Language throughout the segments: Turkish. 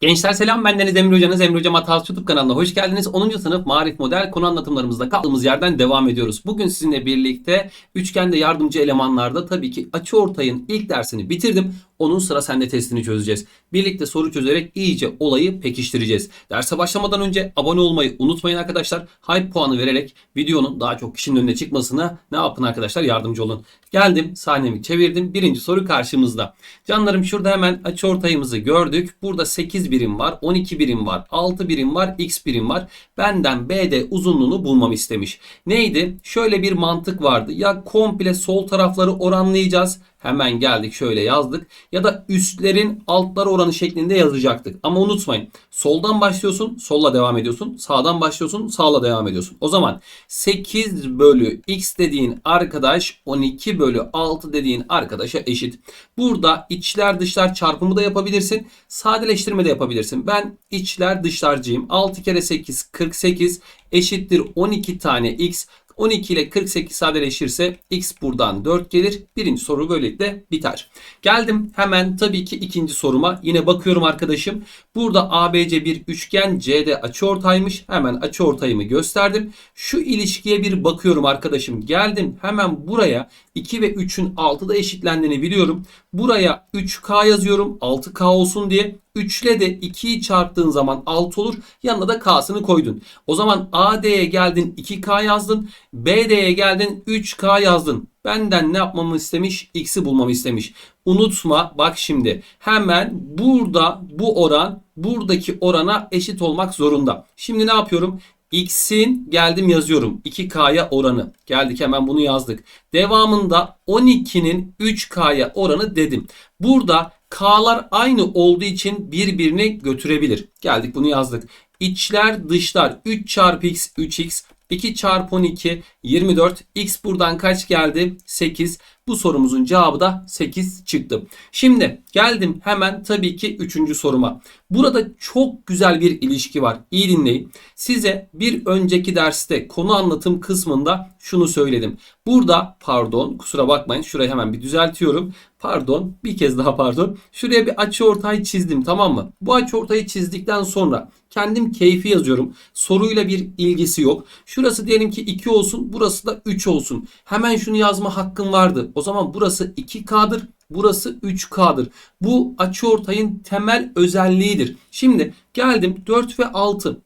Gençler selam bendeniz Emre Hoca'nız Emre Hocam Hatası YouTube kanalına hoş geldiniz. 10. sınıf marif model konu anlatımlarımızda kaldığımız yerden devam ediyoruz. Bugün sizinle birlikte üçgende yardımcı elemanlarda tabii ki açıortayın ilk dersini bitirdim. Onun sıra sende testini çözeceğiz. Birlikte soru çözerek iyice olayı pekiştireceğiz. Derse başlamadan önce abone olmayı unutmayın arkadaşlar. Hype puanı vererek videonun daha çok kişinin önüne çıkmasına ne yapın arkadaşlar yardımcı olun. Geldim sahnemi çevirdim. Birinci soru karşımızda. Canlarım şurada hemen açıortayımızı gördük. Burada 8 birim var, 12 birim var, 6 birim var, x birim var. Benden BD uzunluğunu bulmamı istemiş. Neydi? Şöyle bir mantık vardı. Ya komple sol tarafları oranlayacağız. Hemen geldik şöyle yazdık. Ya da üstlerin altlar oranı şeklinde yazacaktık. Ama unutmayın. Soldan başlıyorsun, solla devam ediyorsun. Sağdan başlıyorsun, sağla devam ediyorsun. O zaman 8 bölü x dediğin arkadaş 12 bölü 6 dediğin arkadaşa eşit. Burada içler dışlar çarpımı da yapabilirsin. Sadeleştirme de yapabilirsin. Ben içler dışlarcıyım. 6 kere 8 48 eşittir 12 tane x. 12 ile 48 sadeleşirse x buradan 4 gelir. Birinci soru böylelikle biter. Geldim hemen tabii ki ikinci soruma. Yine bakıyorum arkadaşım. Burada ABC bir üçgen CD açıortaymış. Hemen açıortayımı gösterdim. Şu ilişkiye bir bakıyorum arkadaşım. Geldim hemen buraya 2 ve 3'ün 6'da eşitlendiğini biliyorum. Buraya 3K yazıyorum. 6K olsun diye. 3 ile de 2'yi çarptığın zaman 6 olur. Yanına da K'sını koydun. O zaman AD'ye geldin 2K yazdın. BD'ye geldin 3K yazdın. Benden ne yapmamı istemiş? X'i bulmamı istemiş. Unutma bak şimdi hemen burada bu oran buradaki orana eşit olmak zorunda. Şimdi ne yapıyorum? X'in geldim yazıyorum. 2K'ya oranı. Geldik hemen bunu yazdık. Devamında 12'nin 3K'ya oranı dedim. Burada K'lar aynı olduğu için birbirini götürebilir. Geldik bunu yazdık. İçler dışlar 3 çarpı x 3x 2 çarpı 12 24 x buradan kaç geldi 8 bu sorumuzun cevabı da 8 çıktı. Şimdi geldim hemen tabii ki 3. soruma. Burada çok güzel bir ilişki var. İyi dinleyin. Size bir önceki derste konu anlatım kısmında şunu söyledim. Burada pardon kusura bakmayın şurayı hemen bir düzeltiyorum. Pardon bir kez daha pardon. Şuraya bir açı ortayı çizdim tamam mı? Bu açı ortayı çizdikten sonra kendim keyfi yazıyorum. Soruyla bir ilgisi yok. Şurası diyelim ki 2 olsun burası da 3 olsun. Hemen şunu yazma hakkım vardı. O zaman burası 2K'dır. Burası 3K'dır. Bu açıortayın temel özelliğidir. Şimdi geldim 4 ve 6.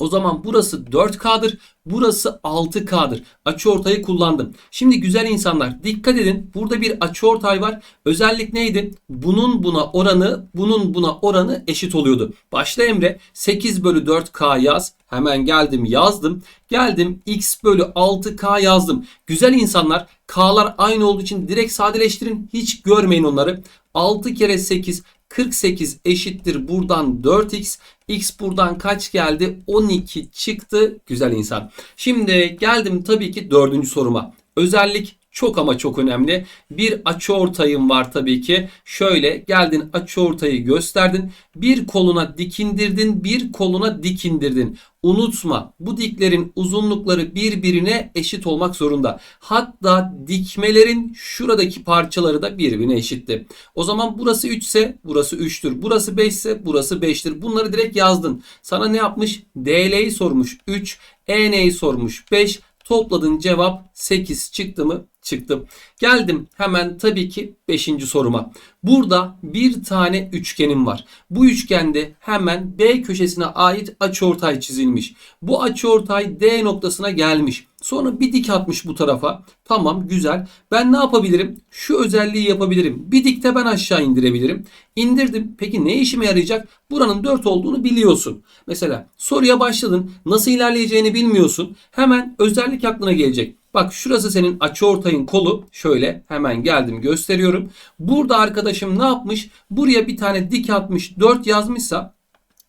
O zaman burası 4K'dır. Burası 6K'dır. Açıortayı kullandım. Şimdi güzel insanlar dikkat edin. Burada bir açıortay var. Özellik neydi? Bunun buna oranı, bunun buna oranı eşit oluyordu. Başla Emre 8 bölü 4K yaz. Hemen geldim yazdım. Geldim x bölü 6k yazdım. Güzel insanlar k'lar aynı olduğu için direkt sadeleştirin. Hiç görmeyin onları. 6 kere 8 48 eşittir buradan 4x. X buradan kaç geldi? 12 çıktı. Güzel insan. Şimdi geldim tabii ki dördüncü soruma. Özellik çok ama çok önemli. Bir açıortayım var tabii ki. Şöyle geldin açıortayı gösterdin. Bir koluna dikindirdin, bir koluna dikindirdin. Unutma bu diklerin uzunlukları birbirine eşit olmak zorunda. Hatta dikmelerin şuradaki parçaları da birbirine eşitti. O zaman burası 3 ise burası 3'tür. Burası 5 ise burası 5'tir. Bunları direkt yazdın. Sana ne yapmış? DL'yi sormuş 3, EN'yi sormuş 5. Topladığın cevap 8 çıktı mı? Çıktı. Geldim hemen tabii ki 5. soruma. Burada bir tane üçgenim var. Bu üçgende hemen B köşesine ait açıortay çizilmiş. Bu açıortay D noktasına gelmiş. Sonra bir dik atmış bu tarafa. Tamam güzel. Ben ne yapabilirim? Şu özelliği yapabilirim. Bir dikte ben aşağı indirebilirim. İndirdim. Peki ne işime yarayacak? Buranın 4 olduğunu biliyorsun. Mesela soruya başladın. Nasıl ilerleyeceğini bilmiyorsun. Hemen özellik aklına gelecek. Bak şurası senin açıortayın kolu. Şöyle hemen geldim gösteriyorum. Burada arkadaşım ne yapmış? Buraya bir tane dik atmış 4 yazmışsa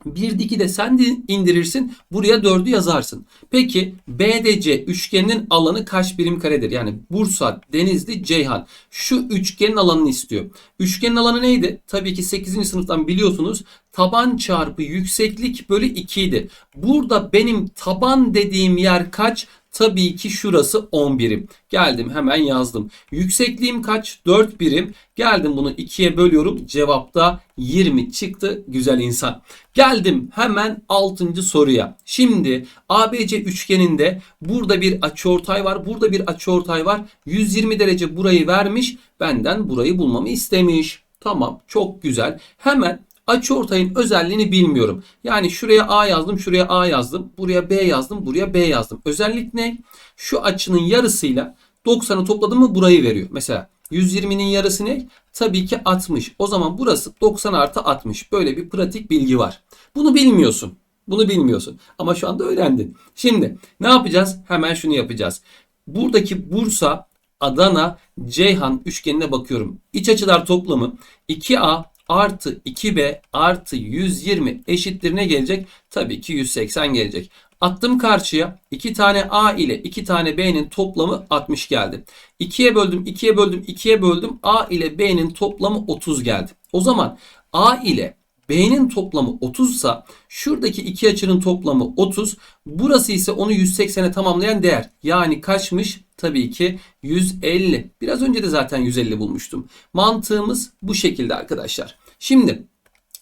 bir diki de sen de indirirsin. Buraya 4'ü yazarsın. Peki BDC üçgeninin alanı kaç birim karedir? Yani Bursa, Denizli, Ceyhan. Şu üçgenin alanını istiyor. Üçgenin alanı neydi? Tabii ki 8. sınıftan biliyorsunuz. Taban çarpı yükseklik bölü 2 idi. Burada benim taban dediğim yer kaç? Tabii ki şurası 10 birim. Geldim hemen yazdım. Yüksekliğim kaç? 4 birim. Geldim bunu 2'ye bölüyorum. Cevapta 20 çıktı güzel insan. Geldim hemen 6. soruya. Şimdi ABC üçgeninde burada bir açıortay var. Burada bir açıortay var. 120 derece burayı vermiş. Benden burayı bulmamı istemiş. Tamam çok güzel. Hemen açıortayın özelliğini bilmiyorum. Yani şuraya A yazdım, şuraya A yazdım. Buraya B yazdım, buraya B yazdım. Özellik ne? Şu açının yarısıyla 90'ı topladım mı burayı veriyor. Mesela 120'nin yarısı ne? Tabii ki 60. O zaman burası 90 artı 60. Böyle bir pratik bilgi var. Bunu bilmiyorsun. Bunu bilmiyorsun. Ama şu anda öğrendin. Şimdi ne yapacağız? Hemen şunu yapacağız. Buradaki Bursa, Adana, Ceyhan üçgenine bakıyorum. İç açılar toplamı 2A artı 2B artı 120 eşittir ne gelecek? Tabii ki 180 gelecek. Attım karşıya 2 tane A ile 2 tane B'nin toplamı 60 geldi. 2'ye böldüm, 2'ye böldüm, 2'ye böldüm. A ile B'nin toplamı 30 geldi. O zaman A ile B'nin toplamı 30 ise şuradaki iki açının toplamı 30. Burası ise onu 180'e tamamlayan değer. Yani kaçmış? Tabii ki 150. Biraz önce de zaten 150 bulmuştum. Mantığımız bu şekilde arkadaşlar. Şimdi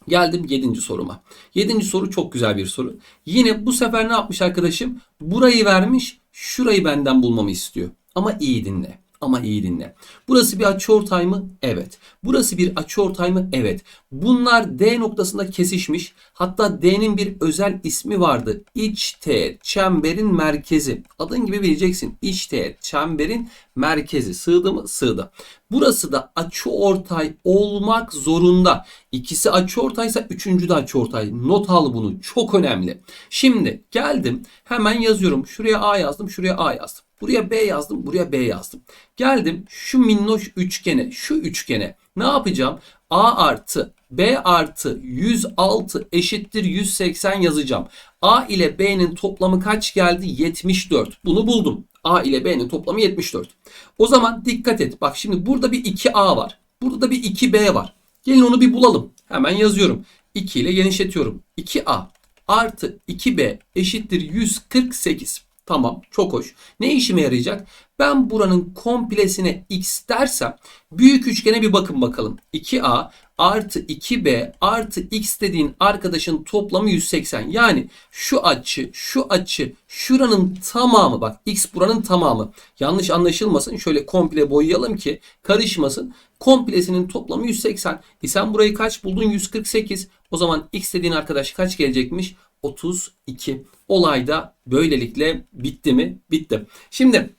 Geldim 7. soruma. 7. soru çok güzel bir soru. Yine bu sefer ne yapmış arkadaşım? Burayı vermiş, şurayı benden bulmamı istiyor. Ama iyi dinle. Ama iyi dinle. Burası bir açıortay mı? Evet. Burası bir açıortay mı? Evet. Bunlar D noktasında kesişmiş. Hatta D'nin bir özel ismi vardı. İç teğet, çemberin merkezi. Adın gibi bileceksin. İç teğet, çemberin merkezi. Sığdı mı? Sığdı. Burası da açıortay olmak zorunda. İkisi açıortaysa üçüncü de açıortay. Not al bunu. Çok önemli. Şimdi geldim. Hemen yazıyorum. Şuraya A yazdım. Şuraya A yazdım. Buraya B yazdım, buraya B yazdım. Geldim şu minnoş üçgene, şu üçgene ne yapacağım? A artı B artı 106 eşittir 180 yazacağım. A ile B'nin toplamı kaç geldi? 74. Bunu buldum. A ile B'nin toplamı 74. O zaman dikkat et. Bak şimdi burada bir 2A var. Burada da bir 2B var. Gelin onu bir bulalım. Hemen yazıyorum. 2 ile genişletiyorum. 2A artı 2B eşittir 148. Tamam çok hoş. Ne işime yarayacak? Ben buranın komplesine x dersem büyük üçgene bir bakın bakalım. 2a artı 2b artı x dediğin arkadaşın toplamı 180. Yani şu açı, şu açı, şuranın tamamı bak x buranın tamamı. Yanlış anlaşılmasın. Şöyle komple boyayalım ki karışmasın. Komplesinin toplamı 180. E sen burayı kaç buldun? 148. O zaman x dediğin arkadaş kaç gelecekmiş? 32. Olay da böylelikle bitti mi? Bitti. Şimdi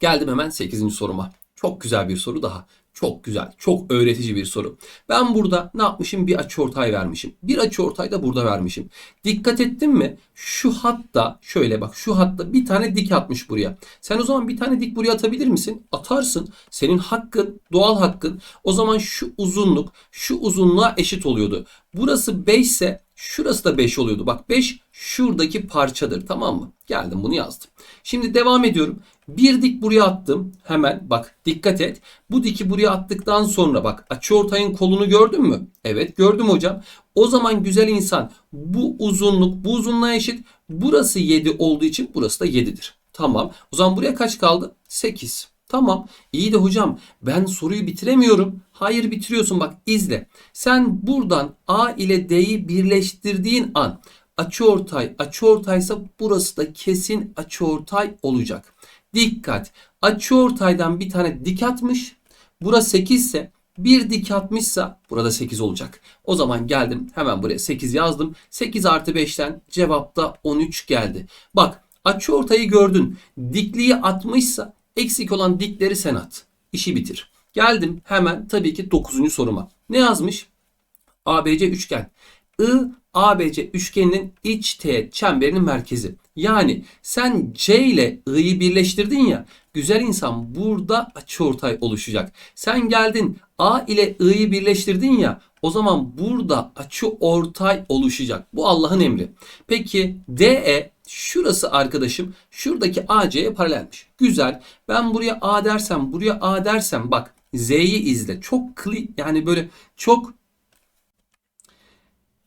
geldim hemen 8. soruma. Çok güzel bir soru daha. Çok güzel, çok öğretici bir soru. Ben burada ne yapmışım? Bir açıortay vermişim. Bir açıortay da burada vermişim. Dikkat ettin mi? Şu hatta şöyle bak şu hatta bir tane dik atmış buraya. Sen o zaman bir tane dik buraya atabilir misin? Atarsın. Senin hakkın, doğal hakkın. O zaman şu uzunluk şu uzunluğa eşit oluyordu. Burası 5 ise Şurası da 5 oluyordu. Bak 5 şuradaki parçadır tamam mı? Geldim bunu yazdım. Şimdi devam ediyorum. Bir dik buraya attım. Hemen bak dikkat et. Bu diki buraya attıktan sonra bak açıortayın kolunu gördün mü? Evet gördüm hocam. O zaman güzel insan bu uzunluk bu uzunluğa eşit. Burası 7 olduğu için burası da 7'dir. Tamam. O zaman buraya kaç kaldı? 8. Tamam. İyi de hocam ben soruyu bitiremiyorum. Hayır bitiriyorsun bak izle. Sen buradan A ile D'yi birleştirdiğin an açıortay açıortaysa burası da kesin açıortay olacak. Dikkat. Açıortaydan bir tane dik atmış. Burası 8 ise bir dik atmışsa burada 8 olacak. O zaman geldim hemen buraya 8 yazdım. 8 artı 5'ten cevapta 13 geldi. Bak açıortayı gördün. Dikliği atmışsa Eksik olan dikleri sen at. İşi bitir. Geldim hemen tabii ki 9. soruma. Ne yazmış? ABC üçgen. I ABC üçgeninin iç teğet çemberinin merkezi. Yani sen C ile I'yi birleştirdin ya güzel insan burada açıortay oluşacak. Sen geldin A ile I'yi birleştirdin ya o zaman burada açı ortay oluşacak. Bu Allah'ın emri. Peki DE şurası arkadaşım şuradaki AC'ye paralelmiş. Güzel. Ben buraya A dersem buraya A dersem bak Z'yi izle. Çok kli yani böyle çok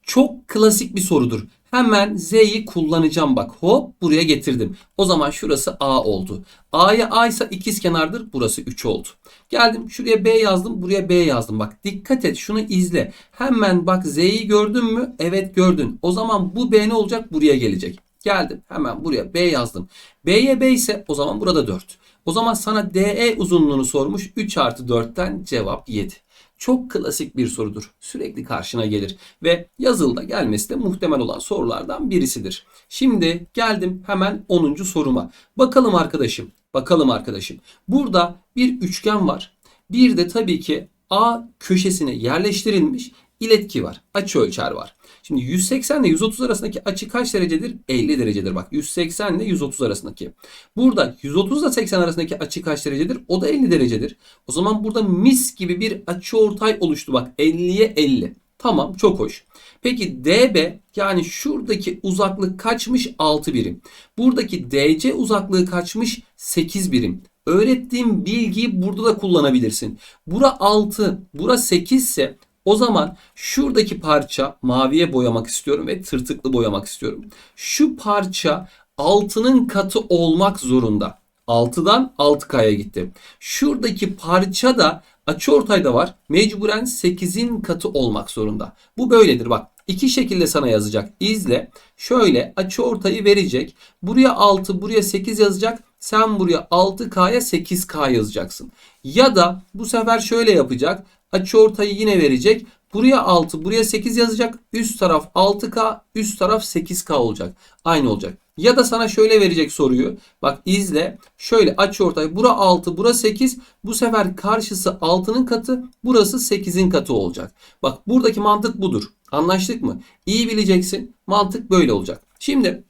Çok klasik bir sorudur. Hemen Z'yi kullanacağım bak. Hop buraya getirdim. O zaman şurası A oldu. A'ya A ise ikiz kenardır. Burası 3 oldu. Geldim şuraya B yazdım. Buraya B yazdım. Bak dikkat et şunu izle. Hemen bak Z'yi gördün mü? Evet gördün. O zaman bu B ne olacak? Buraya gelecek. Geldim hemen buraya B yazdım. B'ye B ise o zaman burada 4. O zaman sana DE uzunluğunu sormuş. 3 artı 4'ten cevap 7. Çok klasik bir sorudur. Sürekli karşına gelir ve yazılıda gelmesi de muhtemel olan sorulardan birisidir. Şimdi geldim hemen 10. soruma. Bakalım arkadaşım. Bakalım arkadaşım. Burada bir üçgen var. Bir de tabii ki A köşesine yerleştirilmiş iletki var. Açı ölçer var. Şimdi 180 ile 130 arasındaki açı kaç derecedir? 50 derecedir. Bak 180 ile 130 arasındaki. Burada 130 ile 80 arasındaki açı kaç derecedir? O da 50 derecedir. O zaman burada mis gibi bir açı ortay oluştu. Bak 50'ye 50. Tamam çok hoş. Peki DB yani şuradaki uzaklık kaçmış? 6 birim. Buradaki DC uzaklığı kaçmış? 8 birim. Öğrettiğim bilgiyi burada da kullanabilirsin. Bura 6, bura 8 ise o zaman şuradaki parça maviye boyamak istiyorum ve tırtıklı boyamak istiyorum. Şu parça 6'nın katı olmak zorunda. 6'dan 6K'ya gitti. Şuradaki parça da açıortayda var. Mecburen 8'in katı olmak zorunda. Bu böyledir bak. İki şekilde sana yazacak. İzle. Şöyle açıortayı verecek. Buraya 6, buraya 8 yazacak. Sen buraya 6K'ya 8K yazacaksın. Ya da bu sefer şöyle yapacak. Açıortayı yine verecek. Buraya 6, buraya 8 yazacak. Üst taraf 6K, üst taraf 8K olacak. Aynı olacak. Ya da sana şöyle verecek soruyu. Bak izle. Şöyle aç ortayı. Bura 6, bura 8. Bu sefer karşısı 6'nın katı, burası 8'in katı olacak. Bak buradaki mantık budur. Anlaştık mı? İyi bileceksin. Mantık böyle olacak. Şimdi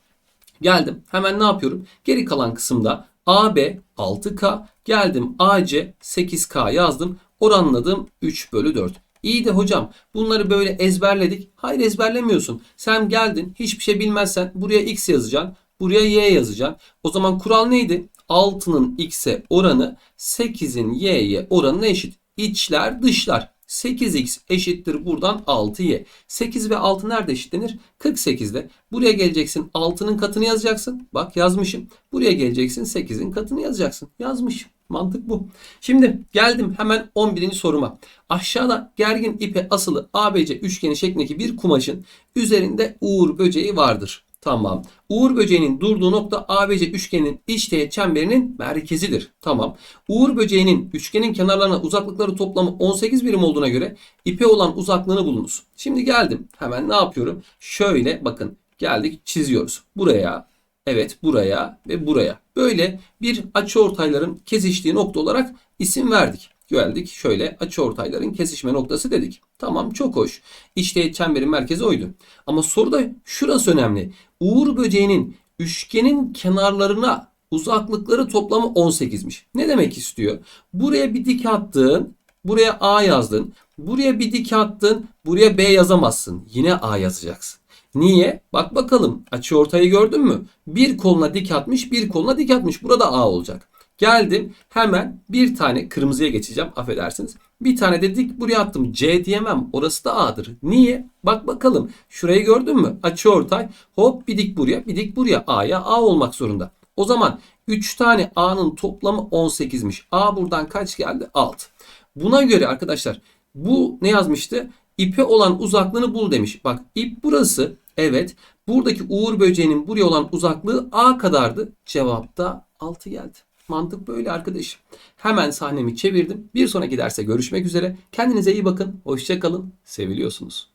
geldim. Hemen ne yapıyorum? Geri kalan kısımda AB 6K, geldim AC 8K yazdım. Oranladım 3 bölü 4. İyi de hocam bunları böyle ezberledik. Hayır ezberlemiyorsun. Sen geldin hiçbir şey bilmezsen buraya x yazacaksın. Buraya y yazacaksın. O zaman kural neydi? 6'nın x'e oranı 8'in y'ye oranına eşit. İçler dışlar. 8x eşittir buradan 6y. 8 ve 6 nerede eşitlenir? 48'de. Buraya geleceksin 6'nın katını yazacaksın. Bak yazmışım. Buraya geleceksin 8'in katını yazacaksın. Yazmışım. Mantık bu. Şimdi geldim hemen 11. soruma. Aşağıda gergin ipe asılı ABC üçgeni şeklindeki bir kumaşın üzerinde uğur böceği vardır. Tamam. Uğur böceğinin durduğu nokta ABC üçgeninin iç teğet çemberinin merkezidir. Tamam. Uğur böceğinin üçgenin kenarlarına uzaklıkları toplamı 18 birim olduğuna göre ipe olan uzaklığını bulunuz. Şimdi geldim. Hemen ne yapıyorum? Şöyle bakın geldik çiziyoruz. Buraya, evet buraya ve buraya. Böyle bir açıortayların kesiştiği nokta olarak isim verdik. Geldik şöyle açıortayların kesişme noktası dedik. Tamam çok hoş. İşte çemberin merkezi oydu. Ama soruda şurası önemli. Uğur böceğinin üçgenin kenarlarına uzaklıkları toplamı 18'miş. Ne demek istiyor? Buraya bir dik attın. Buraya A yazdın. Buraya bir dik attın. Buraya B yazamazsın. Yine A yazacaksın. Niye? Bak bakalım. Açı ortayı gördün mü? Bir koluna dik atmış, bir koluna dik atmış. Burada A olacak. Geldim hemen bir tane kırmızıya geçeceğim affedersiniz. Bir tane de dik buraya attım. C diyemem. Orası da A'dır. Niye? Bak bakalım. Şurayı gördün mü? Açı ortay. Hop bir dik buraya bir dik buraya. A'ya A olmak zorunda. O zaman 3 tane A'nın toplamı 18'miş. A buradan kaç geldi? 6. Buna göre arkadaşlar bu ne yazmıştı? İpe olan uzaklığını bul demiş. Bak ip burası. Evet. Buradaki Uğur böceğinin buraya olan uzaklığı A kadardı. Cevap da 6 geldi. Mantık böyle arkadaşım. Hemen sahnemi çevirdim. Bir sonraki derse görüşmek üzere. Kendinize iyi bakın. Hoşçakalın. Seviliyorsunuz.